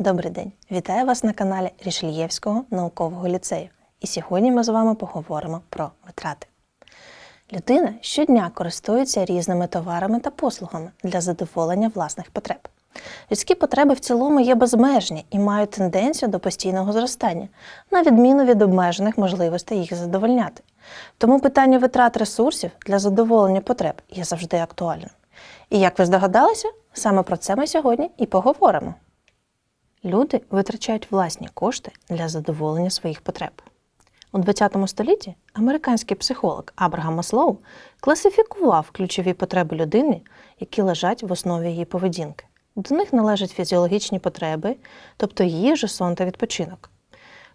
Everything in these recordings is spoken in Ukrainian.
Добрий день! Вітаю вас на каналі Рішельєвського наукового ліцею. І сьогодні ми з вами поговоримо про витрати. Людина щодня користується різними товарами та послугами для задоволення власних потреб. Людські потреби в цілому є безмежні і мають тенденцію до постійного зростання, на відміну від обмежених можливостей їх задовольняти. Тому питання витрат ресурсів для задоволення потреб є завжди актуальним. І як ви здогадалися, саме про це ми сьогодні і поговоримо. Люди витрачають власні кошти для задоволення своїх потреб. У ХХ столітті американський психолог Абрагам Маслоу класифікував ключові потреби людини, які лежать в основі її поведінки. До них належать фізіологічні потреби, тобто їжа, сон та відпочинок,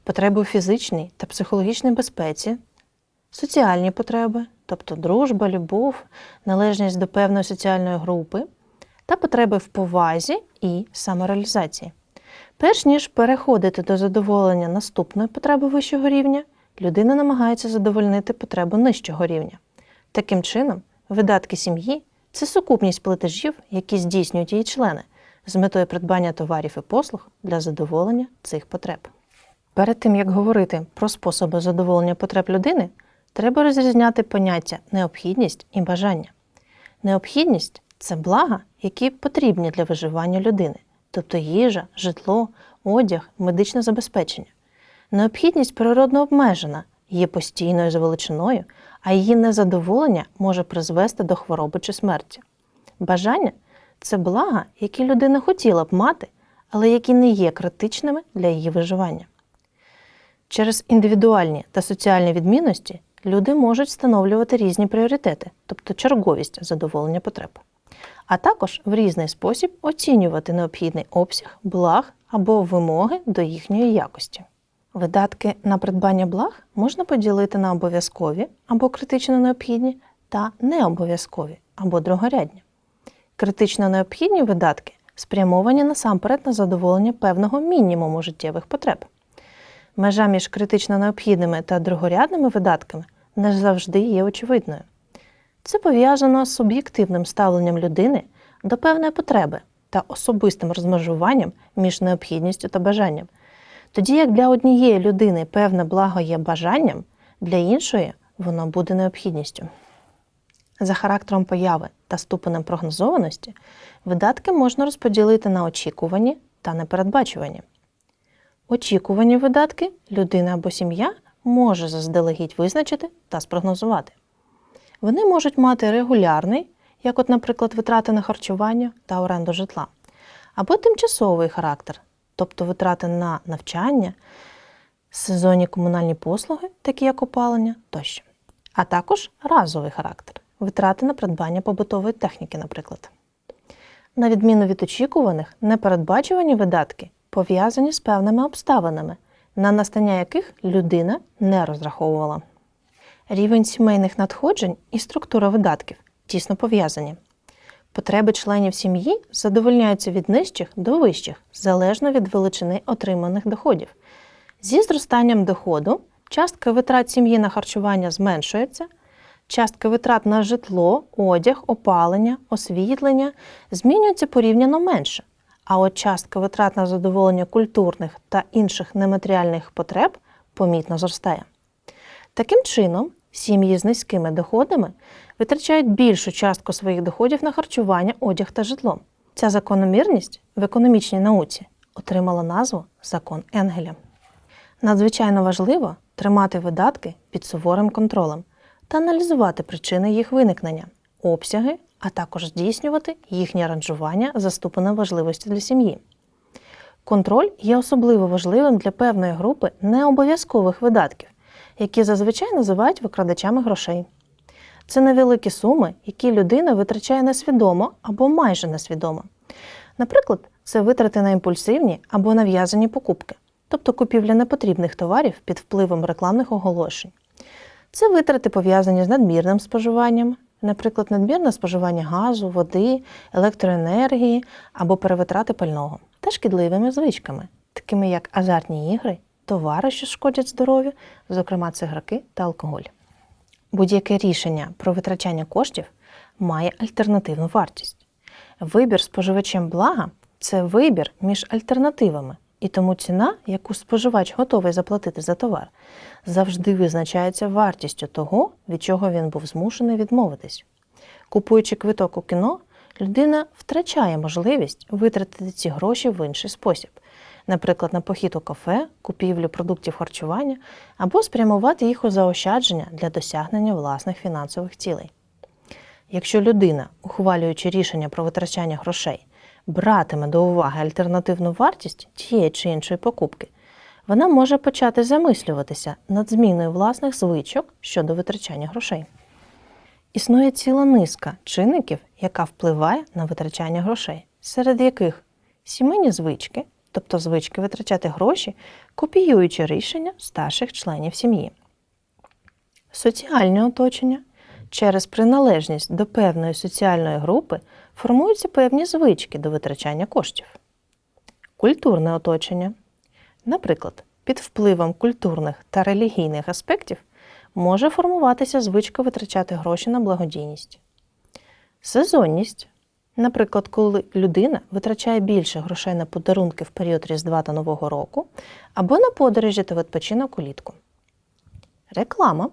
потреби у фізичній та психологічній безпеці, соціальні потреби, тобто дружба, любов, належність до певної соціальної групи, та потреби в повазі і самореалізації. Перш ніж переходити до задоволення наступної потреби вищого рівня, людина намагається задовольнити потребу нижчого рівня. Таким чином, видатки сім'ї це сукупність платежів, які здійснюють її члени з метою придбання товарів і послуг для задоволення цих потреб. Перед тим як говорити про способи задоволення потреб людини, треба розрізняти поняття необхідність і бажання. Необхідність це блага, які потрібні для виживання людини, тобто їжа, житло, одяг, медичне забезпечення. Необхідність природно обмежена, є постійною за величиною, а її незадоволення може призвести до хвороби чи смерті. Бажання це блага, які людина хотіла б мати, але які не є критичними для її виживання. Через індивідуальні та соціальні відмінності люди можуть встановлювати різні пріоритети, тобто черговість задоволення потреб, а також в різний спосіб оцінювати необхідний обсяг благ або вимоги до їхньої якості. Видатки на придбання благ можна поділити на обов'язкові або критично необхідні та необов'язкові або другорядні. Критично необхідні видатки спрямовані насамперед на задоволення певного мінімуму життєвих потреб. Межа між критично необхідними та другорядними видатками не завжди є очевидною. Це пов'язано з суб'єктивним ставленням людини до певної потреби та особистим розмежуванням між необхідністю та бажанням. Тоді як для однієї людини певне благо є бажанням, для іншої воно буде необхідністю. За характером появи та ступенем прогнозованості видатки можна розподілити на очікувані та непередбачувані. Очікувані видатки людина або сім'я може заздалегідь визначити та спрогнозувати. Вони можуть мати регулярний, як, от, наприклад, витрати на харчування та оренду житла, або тимчасовий характер, тобто витрати на навчання, сезонні комунальні послуги, такі як опалення тощо, а також разовий характер витрати на придбання побутової техніки, наприклад. На відміну від очікуваних, непередбачувані видатки пов'язані з певними обставинами, на настання яких людина не розраховувала. Рівень сімейних надходжень і структура видатків тісно пов'язані. Потреби членів сім'ї задовольняються від нижчих до вищих, залежно від величини отриманих доходів. Зі зростанням доходу частка витрат сім'ї на харчування зменшується, частка витрат на житло, одяг, опалення, освітлення змінюється порівняно менше. А от частка витрат на задоволення культурних та інших нематеріальних потреб помітно зростає. Таким чином, сім'ї з низькими доходами витрачають більшу частку своїх доходів на харчування, одяг та житло. Ця закономірність в економічній науці отримала назву закон Енгеля. Надзвичайно важливо тримати видатки під суворим контролем та аналізувати причини їх виникнення, обсяги, а також здійснювати їхнє аранжування за ступенем важливості для сім'ї. Контроль є особливо важливим для певної групи необов'язкових видатків, які зазвичай називають викрадачами грошей. Це невеликі суми, які людина витрачає несвідомо або майже несвідомо. Наприклад, це витрати на імпульсивні або нав'язані покупки, тобто купівля непотрібних товарів під впливом рекламних оголошень. Це витрати пов'язані з надмірним споживанням, наприклад, надмірне споживання газу, води, електроенергії або перевитрати пального, та шкідливими звичками, такими як азартні ігри, товари, що шкодять здоров'ю, зокрема цигарки та алкоголь. Будь-яке рішення про витрачання коштів має альтернативну вартість. Вибір споживачем блага це вибір між альтернативами, і тому ціна, яку споживач готовий заплатити за товар, завжди визначається вартістю того, від чого він був змушений відмовитись. Купуючи квиток у кіно, людина втрачає можливість витратити ці гроші в інший спосіб, наприклад, на похід у кафе, купівлю продуктів харчування або спрямувати їх у заощадження для досягнення власних фінансових цілей. Якщо людина, ухвалюючи рішення про витрачання грошей, братиме до уваги альтернативну вартість тієї чи іншої покупки, вона може почати замислюватися над зміною власних звичок щодо витрачання грошей. Існує ціла низка чинників, яка впливає на витрачання грошей, серед яких сімейні звички, тобто звички витрачати гроші, копіюючи рішення старших членів сім'ї, соціальне оточення. Через приналежність до певної соціальної групи формуються певні звички до витрачання коштів. Культурне оточення. Наприклад, під впливом культурних та релігійних аспектів може формуватися звичка витрачати гроші на благодійність. Сезонність. Наприклад, коли людина витрачає більше грошей на подарунки в період Різдва та Нового року або на подорожі та відпочинок улітку. Реклама.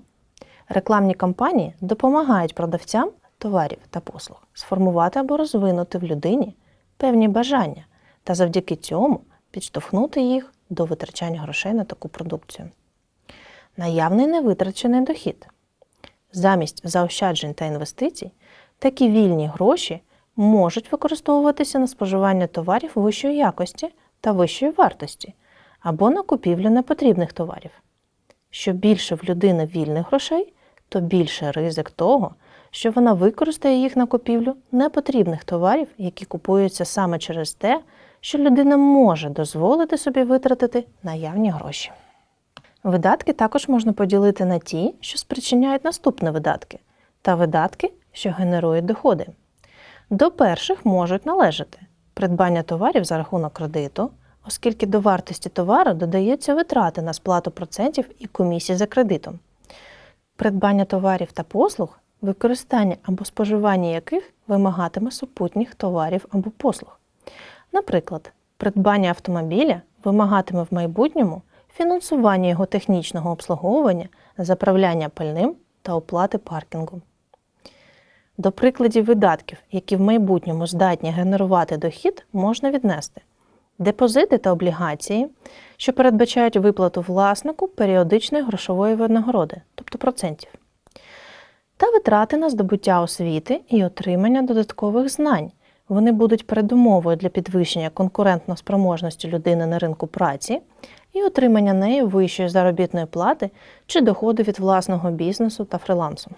Рекламні кампанії допомагають продавцям товарів та послуг сформувати або розвинути в людині певні бажання та завдяки цьому підштовхнути їх до витрачання грошей на таку продукцію. Наявний невитрачений дохід. Замість заощаджень та інвестицій такі вільні гроші можуть використовуватися на споживання товарів вищої якості та вищої вартості або на купівлю непотрібних товарів. Що більше в людини вільних грошей, то більше ризик того, що вона використає їх на купівлю непотрібних товарів, які купуються саме через те, що людина може дозволити собі витратити наявні гроші. Видатки також можна поділити на ті, що спричиняють наступні видатки, та видатки, що генерують доходи. До перших можуть належати придбання товарів за рахунок кредиту, оскільки до вартості товару додаються витрати на сплату процентів і комісій за кредитом, придбання товарів та послуг, використання або споживання яких вимагатиме супутніх товарів або послуг. Наприклад, придбання автомобіля вимагатиме в майбутньому фінансування його технічного обслуговування, заправляння пальним та оплати паркінгу. До прикладів видатків, які в майбутньому здатні генерувати дохід, можна віднести депозити та облігації, що передбачають виплату власнику періодичної грошової винагороди, тобто процентів, та витрати на здобуття освіти і отримання додаткових знань. Вони будуть передумовою для підвищення конкурентно-спроможності людини на ринку праці і отримання нею вищої заробітної плати чи доходу від власного бізнесу та фрилансу.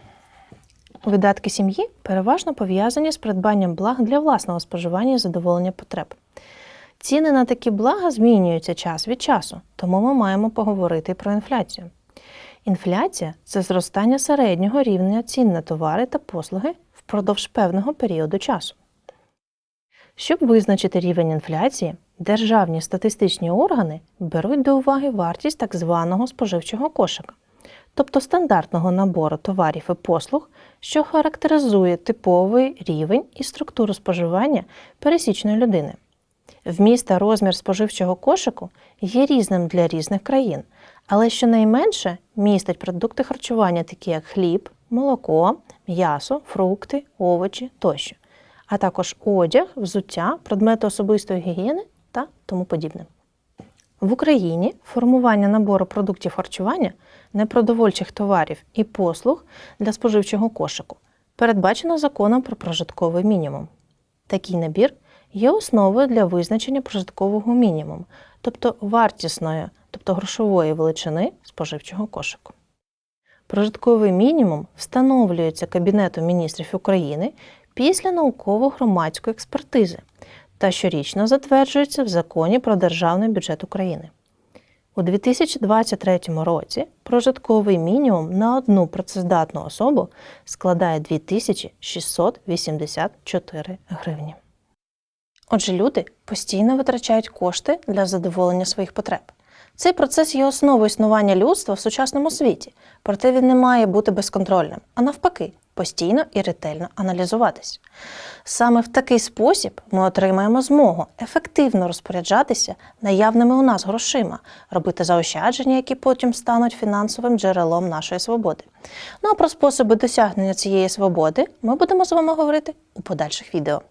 Видатки сім'ї переважно пов'язані з придбанням благ для власного споживання і задоволення потреб. Ціни на такі блага змінюються час від часу, тому ми маємо поговорити про інфляцію. Інфляція це зростання середнього рівня цін на товари та послуги впродовж певного періоду часу. Щоб визначити рівень інфляції, державні статистичні органи беруть до уваги вартість так званого споживчого кошика, тобто стандартного набору товарів і послуг, що характеризує типовий рівень і структуру споживання пересічної людини. Вміст та розмір споживчого кошику є різним для різних країн, але щонайменше містить продукти харчування, такі як хліб, молоко, м'ясо, фрукти, овочі тощо, а також одяг, взуття, предмети особистої гігієни та тому подібне. В Україні формування набору продуктів харчування, непродовольчих товарів і послуг для споживчого кошику передбачено законом про прожитковий мінімум. Такий набір є основою для визначення прожиткового мінімуму, тобто вартісної, тобто грошової величини споживчого кошику. Прожитковий мінімум встановлюється Кабінетом міністрів України після науково-громадської експертизи та щорічно затверджується в Законі про Державний бюджет України. У 2023 році прожитковий мінімум на одну працездатну особу складає 2684 гривні. Отже, люди постійно витрачають кошти для задоволення своїх потреб. Цей процес є основою існування людства в сучасному світі, проте він не має бути безконтрольним, а навпаки, постійно і ретельно аналізуватись. Саме в такий спосіб ми отримаємо змогу ефективно розпоряджатися наявними у нас грошима, робити заощадження, які потім стануть фінансовим джерелом нашої свободи. Ну а про способи досягнення цієї свободи ми будемо з вами говорити у подальших відео.